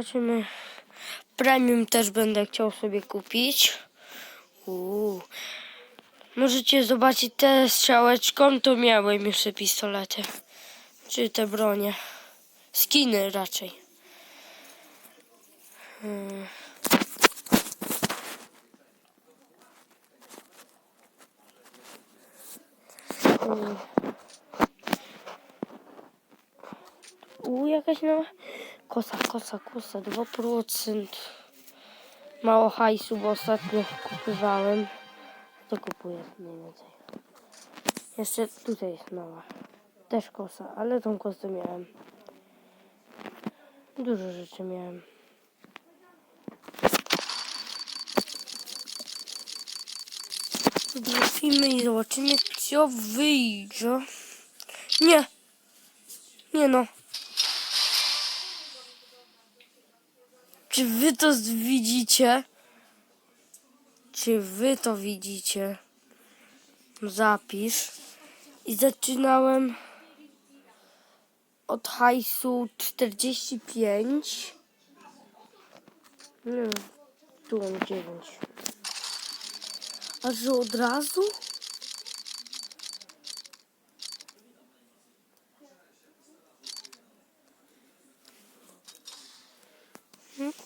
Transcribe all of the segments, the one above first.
Zobaczymy. Premium też będę chciał sobie kupić. Uuu. Możecie zobaczyć te strzałeczką, to miałem już te pistolety. Czy te bronie. Skiny raczej. Hmm. Hmm. Jakaś nowa. Kosa, kosa, kosa, 2%. Mało hajsu, bo ostatnio kupowałem. To kupuję mniej więcej. Jeszcze tutaj jest nowa. Też kosa, ale tą kosę miałem. Dużo rzeczy miałem. Wrócimy i zobaczymy, co wyjdzie. Nie! Nie no. Czy wy to widzicie? Czy wy to widzicie? Zapisz. I zaczynałem od hajsu 45. Nie tu mam 9. A że od razu?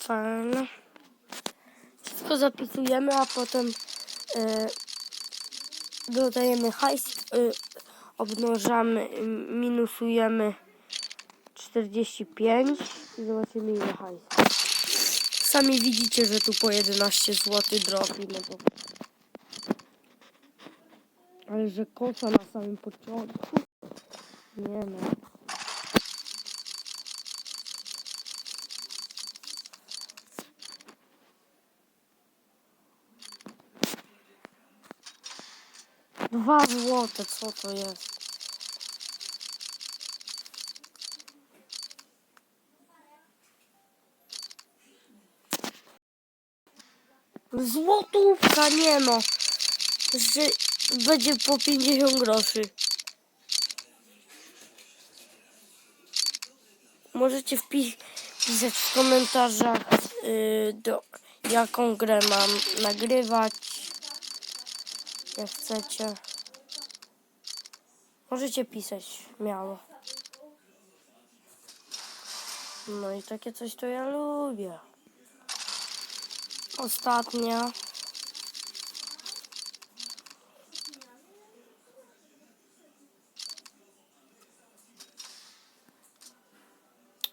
Fajne. Wszystko zapisujemy, a potem e, dodajemy hajs, e, obnożamy, e, minusujemy 45 i zobaczymy ile hajs. Sami widzicie, że tu po 11 zł drobi, no bo... Ale że kosa na samym początku? Nie no. Dwa złote, co to jest? Złotówka, nie no. Że będzie po 50 groszy. Możecie wpi- wpisać w komentarzach, yy, do, jaką grę mam nagrywać. Jak chcecie. Możecie pisać śmiało. No i takie coś to ja lubię. Ostatnia.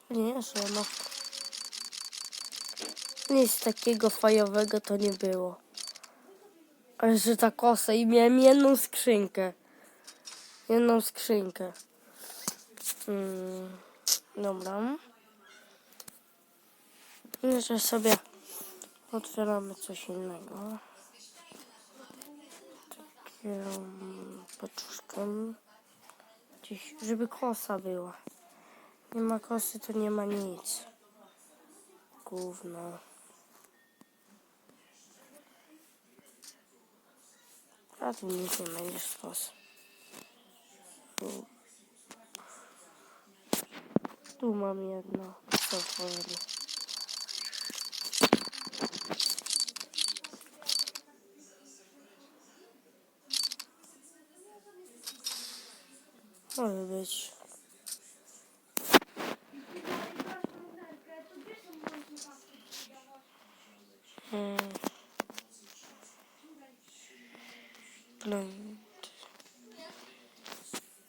Nie, no. Nic takiego fajowego to nie było. Ale że ta kosa i miałem jedną skrzynkę. Jedną skrzynkę. Mm, dobra. Jeszcze sobie otwieramy coś innego. Taką paczuszką. Gdzieś, żeby kosa była. Nie ma kosy, to nie ma nic. Gówno. A tu nic nie będziesz z kosy. Tu. Tu mam jedno. Co otworzone. Może być. Hmm.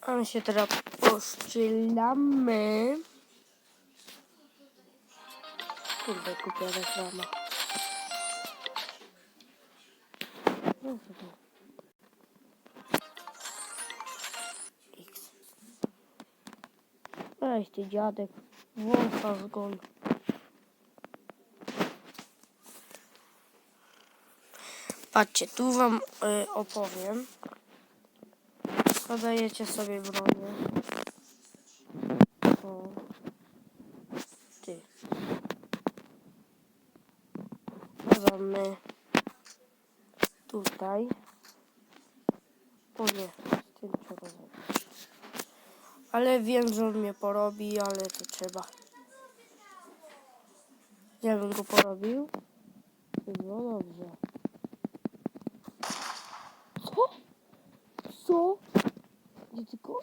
A się teraz poszczylamy. Kurde, kupię reklama. Weź ty dziadek. Wącha zgon. Patrzcie, tu wam y, opowiem. Podajecie sobie bronię. O. Ty. Wsadzamy tutaj. O nie, z tym trzeba zrobić. Ale wiem, że on mnie porobi, ale to trzeba. Ja bym go porobił. Było dobrze. Co? Co? Tylko...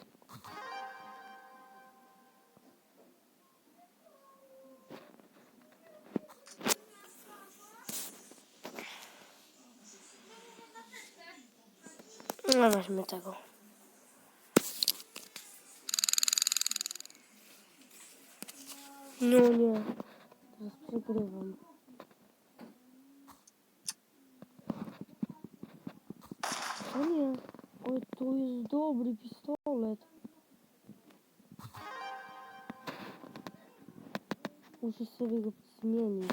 No weźmy tego. No nie. Teraz przegrywam. Go zmienić.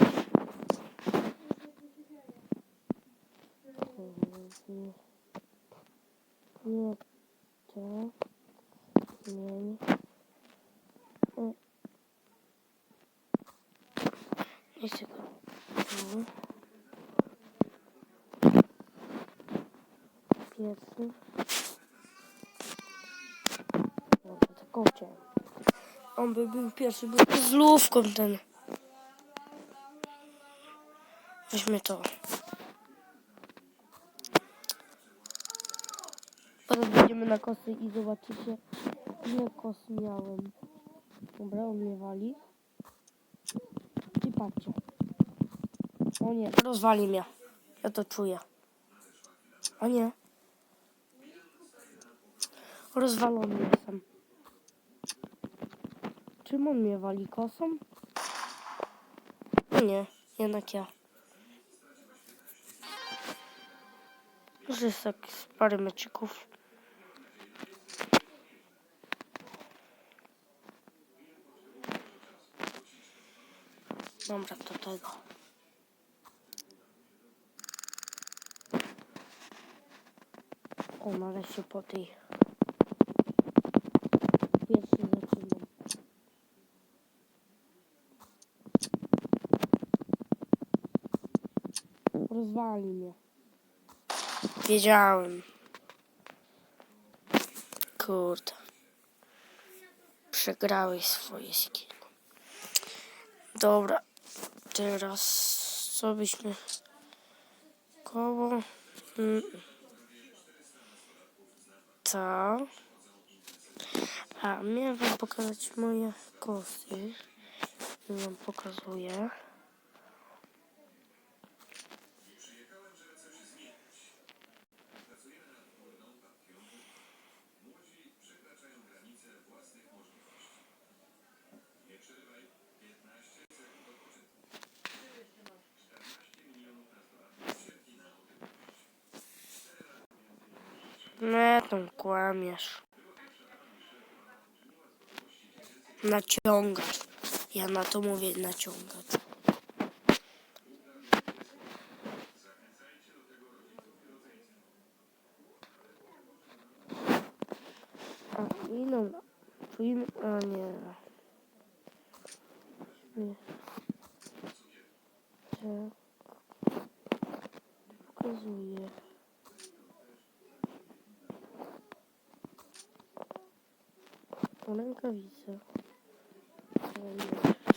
Nie. Nie. Tak. Zmień. O. Nie chcę go. Tu. Pierwszy. Chciałem. On by był pierwszy, był z lówką ten. Weźmy to. Teraz będziemy na kosy i zobaczycie ile kos miałem. Dobra, on mnie wali. I patrzcie. O nie, rozwali mnie. Ja to czuję. O nie. Rozwalony jestem. Czym on mnie wali kosą? Nie, jednak ja. Może jest tak z parę meczyków. Dobra, to tego. O, nareszcie po tej. Pierwszy zaczynam. Rozwali mnie. Wiedziałem. Kurde. Przegrałeś swoje skiny. Dobra. Teraz co byśmy... Koło... Mm. To... A, miałem wam pokazać moje kosy. Wam pokazuję. Nie, tam kłamiesz. Naciągasz. Ja na to mówię naciągać. A, inną. Film, a nie. Nie. Tak. Pokazuję. Rękawice.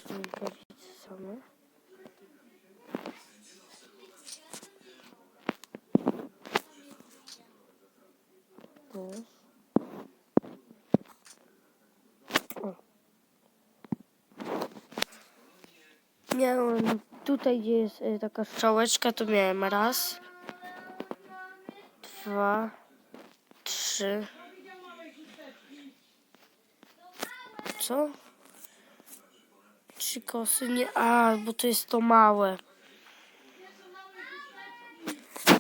Rękawice same. O. Miałem tutaj, gdzie jest y, taka strzałeczka, to miałem raz, dwa, trzy. Co? Trzy kosy? Nie, a, bo to jest to małe.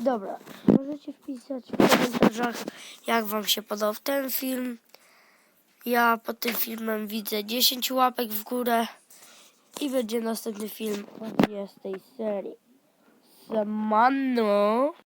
Dobra, możecie wpisać w komentarzach, jak wam się podobał ten film. Ja pod tym filmem widzę 10 łapek w górę i będzie następny film właśnie z tej serii. Samano.